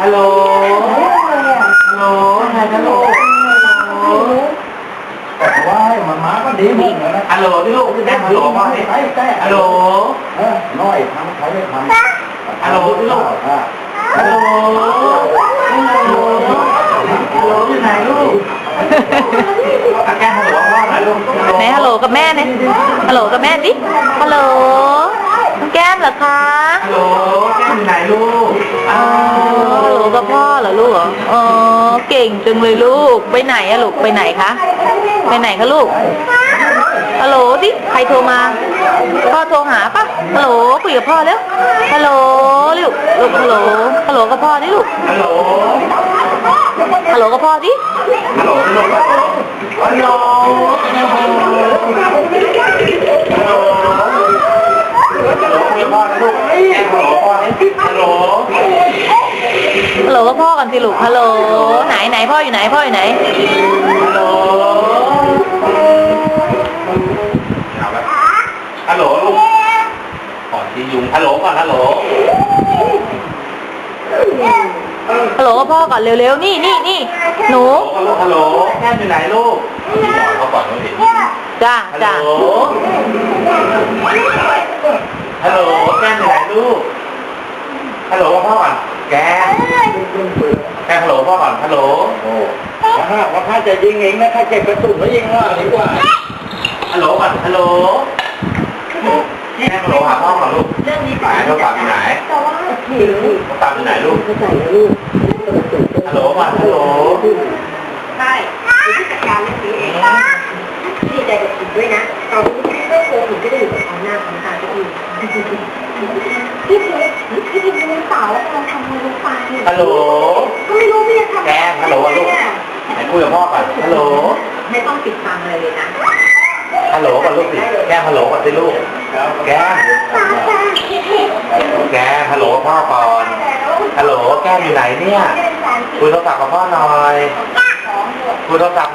ฮัลโหล ฮัลโหลไงนะลูกฮัลโหล แต่ว่ามันมาก็ดีหมดนะ ฮัลโหลพี่ลูกแจ้งฮัลโหลพ่อสิ ใกล้ใกล้ ฮัลโหล เออน้อยทำเขาไม่ทำ ฮัลโหลพี่ลูก อ่ะ ฮัลโหล ฮัลโหล ฮัลโหลอยู่ไหนลูกอ่ะแก้ฮัลโหลพ่อหน่อยลูก ไหนฮัลโหลกับแม่เนี่ยฮัลโหลกับแม่ดิฮัลโหลน้องแก้มเหรอคะ ฮัลโหลแก้มอยู่ไหนลูก อ๋อฮัลโหล กับพ่อเหรอลูกเหรออ๋อเก่งจังเลยลูกไปไหนอะลูกไปไหนคะไปไหนคะลูกฮัลโหลดิใครโทรมาพ่อโทรหาปะฮัลโหลคุยกับพ่อแล้วฮัลโหลลูกลูกฮัลโหลฮัลโหลกับพ่อดิลูกฮัลโหลฮัลโหลกับพ่อดิฮัลโหลพี่ลูกฮัลโหลฮัลโหลฮัลโหลฮัลโหลคุยกับพ่อนะลูกแก้ฮัลโหลพ่อสิฮัลโหล ฮัลโหลกับพ่อกันสิลูกฮัลโหลไหนไหนพ่ออยู่ไหนพ่ออยู่ไหนฮัลโหลเอาละฮัลโหลลูกก่อนที่ยุงฮัลโหลก่อนฮัลโหลฮัลโหลกับพ่อก่อนเร็วๆนี่นี่นี่หนูฮัลโหลฮัลโหลแก้มอยู่ไหนลูกเขาก่อนเขาเห็นจ้าฮัลจ้าโหลฮัลโหลแก้มอยู่ไหนลูก ฮัลโหลกับพ่อก่อน แก้มแก้มฮัลโหลพ่อก่อน ฮัลโหล โอ้ถ้าว่าถ้าจะยิงเองนะถ้าเก็บกระสุนแล้วยิงว่าดีกว่า ฮัลโหลก่อน ฮัลโหลแก้มฮัลโหลหาพ่อก่อนลูกไหนโทรศัพท์อยู่ไหนโทรศัพท์อยู่ไหนลูกฮัลโหลก่อน ฮัลโหล ใช่คือผู้จัดการเรื่องนี้เองดีใจกับคุณด้วยนะตอนที่พี่เลิกโกงหนูก็ได้อยู่กับเขาหน้าของตาที่อื่น พี่เพชรพี่พิมพ์รู้เปล่าว่าเราทำอะไรลงไปฮัลโหล ก็ไม่รู้พี่จะทำแก้มฮัลโหลก่อนลูกไหนคุยกับพ่อก่อนฮัลโหล ไม่ต้องปิดฟังอะไรเลยนะฮัลโหลก่อนลูกสิแก้มฮัลโหลก่อนสิลูก แก้มแก้มฮัลโหลกับพ่อก่อนฮัลโหล แก้มอยู่ไหนเนี่ย คุยโทรศัพท์กับพ่อหน่อย คุยโทรศัพท์